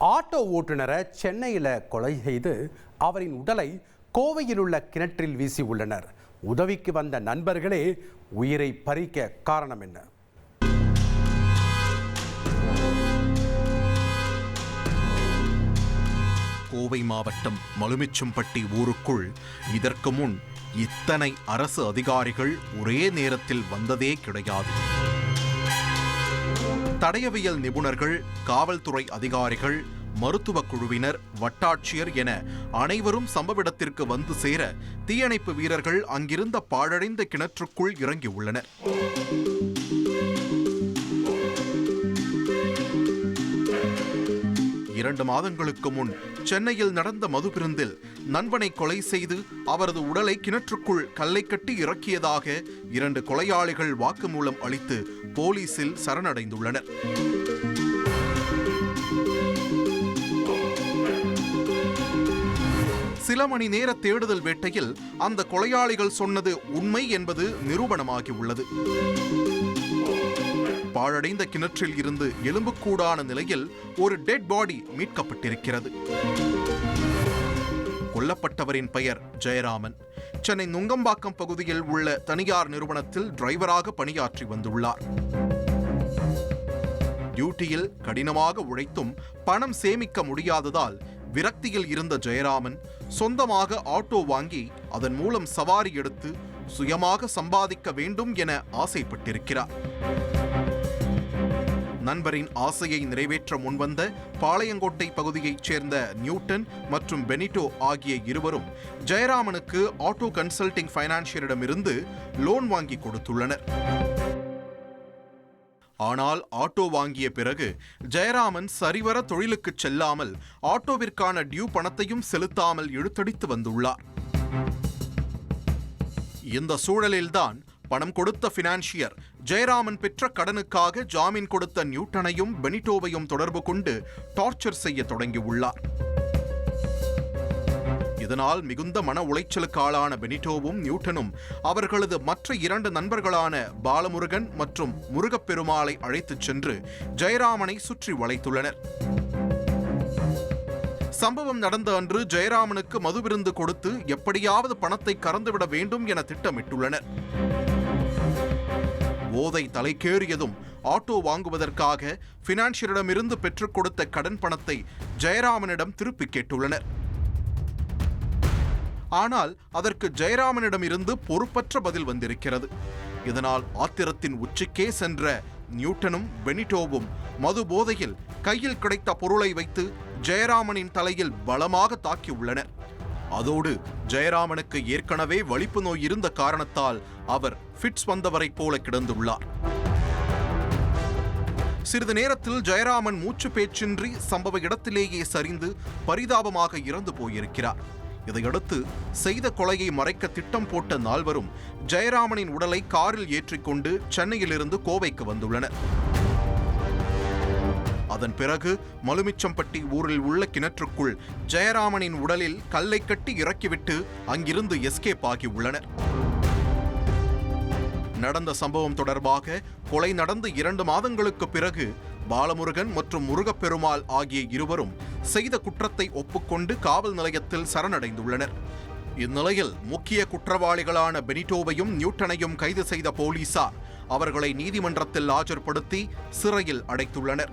Auto ஓட்டுநரை சென்னையில் கொலை செய்து அவரின் உடலை கோவையில் உள்ள கிணற்றில் வீசி உள்ளனர். உதவிக்கு வந்த நண்பர்களே உயிரை பறிக்க காரணம் என்ன? கோவை மாவட்டம் மலுமிச்சம்பட்டி ஊருக்குள் இதற்கு முன் இத்தனை அரசு அதிகாரிகள் ஒரே நேரத்தில் வந்ததே கிடையாது. தடயவியல் நிபுணர்கள் காவல்துறை அதிகாரிகள் மருத்துவ குழுவினர் வட்டாட்சியர் என அனைவரும் சம்பவ இடத்திற்கு வந்து சேர தீயணைப்பு வீரர்கள் அங்கிருந்த பாழடைந்த கிணற்றுக்குள் இறங்கியுள்ளனர். இரண்டு மாதங்களுக்கு முன் சென்னையில் நடந்த மதுபிருந்தில் நண்பனை கொலை செய்து அவரது உடலை கிணற்றுக்குள் கல்லை கட்டி இறக்கியதாக இரண்டு கொலையாளிகள் வாக்குமூலம் அளித்து போலீசில் சரணடைந்துள்ளனர். சில மணி நேர தேடுதல் வேட்டையில் அந்த கொலையாளிகள் சொன்னது உண்மை என்பது நிரூபணமாகி உள்ளது பாழடைந்த கிணற்றில் இருந்து எலும்புக்கூடான நிலையில் ஒரு டெட் பாடி மீட்கப்பட்டிருக்கிறது. கொல்லப்பட்டவரின் பெயர் ஜெயராமன். சென்னை நுங்கம்பாக்கம் பகுதியில் உள்ள தனியார் நிறுவனத்தில் டிரைவராக பணியாற்றி வந்துள்ளார். டியூட்டியில் கடினமாக உழைத்தும் பணம் சேமிக்க முடியாததால் விரக்தியில் இருந்த ஜெயராமன் சொந்தமாக ஆட்டோ வாங்கி அதன் மூலம் சவாரி எடுத்து சுயமாக சம்பாதிக்க வேண்டும் என ஆசைப்பட்டிருக்கிறார். நண்பரின் ஆசையை நிறைவேற்ற முன்வந்த பாளையங்கோட்டை பகுதியைச் சேர்ந்த நியூட்டன் மற்றும் பெனிட்டோ ஆகிய இருவரும் ஜெயராமனுக்கு ஆட்டோ கன்சல்டிங் ஃபைனான்சியரிடமிருந்து லோன் வாங்கி கொடுத்துள்ளனர். ஆனால் ஆட்டோ வாங்கிய பிறகு ஜெயராமன் சரிவர தொழிலுக்கு செல்லாமல் ஆட்டோவிற்கான டியூ பணத்தையும் செலுத்தாமல் இழுத்தடித்து வந்துள்ளார். இந்த சூழலில்தான் பணம் கொடுத்த பினான்சியர் ஜெயராமன் பெற்ற கடனுக்காக ஜாமீன் கொடுத்த நியூட்டனையும் பெனிட்டோவையும் தொடர்பு கொண்டு டார்ச்சர் செய்ய தொடங்கியுள்ளார். இதனால் மிகுந்த மன உளைச்சலுக்கு ஆளான பெனிட்டோவும் நியூட்டனும் அவர்களது மற்ற இரண்டு நண்பர்களான பாலமுருகன் மற்றும் முருகப்பெருமாளை அழைத்துச் சென்று ஜெயராமனை சுற்றி வளைத்துள்ளனர். சம்பவம் நடந்த அன்று ஜெயராமனுக்கு மது விருந்து கொடுத்து எப்படியாவது பணத்தை கறந்துவிட வேண்டும் என திட்டமிட்டுள்ளனர். போதை தலைக்கேறியதும் ஆட்டோ வாங்குவதற்காக பினான்சியரிடமிருந்து பெற்றுக் கொடுத்த கடன் பணத்தை ஜெயராமனிடம் திருப்பிக் கேட்டுள்ளனர். ஆனால் அதற்கு ஜெயராமனிடமிருந்து பொறுப்பற்ற பதில் வந்திருக்கிறது. இதனால் ஆத்திரத்தின் உச்சிக்கே சென்ற நியூட்டனும் பெனிட்டோவும் மது போதையில் கையில் கிடைத்த பொருளை வைத்து ஜெயராமனின் தலையில் பலமாக தாக்கியுள்ளனர். அதோடு ஜெயராமனுக்கு ஏற்கனவே வலிப்பு நோய் இருந்த காரணத்தால் அவர் ஃபிட்ஸ் வந்தவரைப் போல கிடந்துள்ளார். சிறிது நேரத்தில் ஜெயராமன் மூச்சு பேச்சின்றி சம்பவ இடத்திலேயே சரிந்து பரிதாபமாக இறந்து போயிருக்கிறார். இதையடுத்து செய்த கொலையை மறைக்க திட்டம் போட்ட நால்வரும் ஜெயராமனின் உடலை காரில் ஏற்றிக்கொண்டு சென்னையிலிருந்து கோவைக்கு வந்துள்ளனர். அதன் பிறகு மலுமிச்சம்பட்டி ஊரில் உள்ள கிணற்றுக்குள் ஜெயராமனின் உடலில் கல்லை கட்டி இறக்கிவிட்டு அங்கிருந்து எஸ்கேப் ஆகி உள்ளனர். நடந்த சம்பவம் தொடர்பாக கொலை நடந்து இரண்டு மாதங்களுக்கு பிறகு பாலமுருகன் மற்றும் முருகப்பெருமாள் ஆகிய இருவரும் செய்த குற்றத்தை ஒப்புக்கொண்டு காவல் நிலையத்தில் சரணடைந்துள்ளனர். இந்நிலையில் முக்கிய குற்றவாளிகளான பெனிட்டோவையும் நியூட்டனையும் கைது செய்த போலீசார் அவர்களை நீதிமன்றத்தில் ஆஜர்படுத்தி சிறையில் அடைத்துள்ளனர்.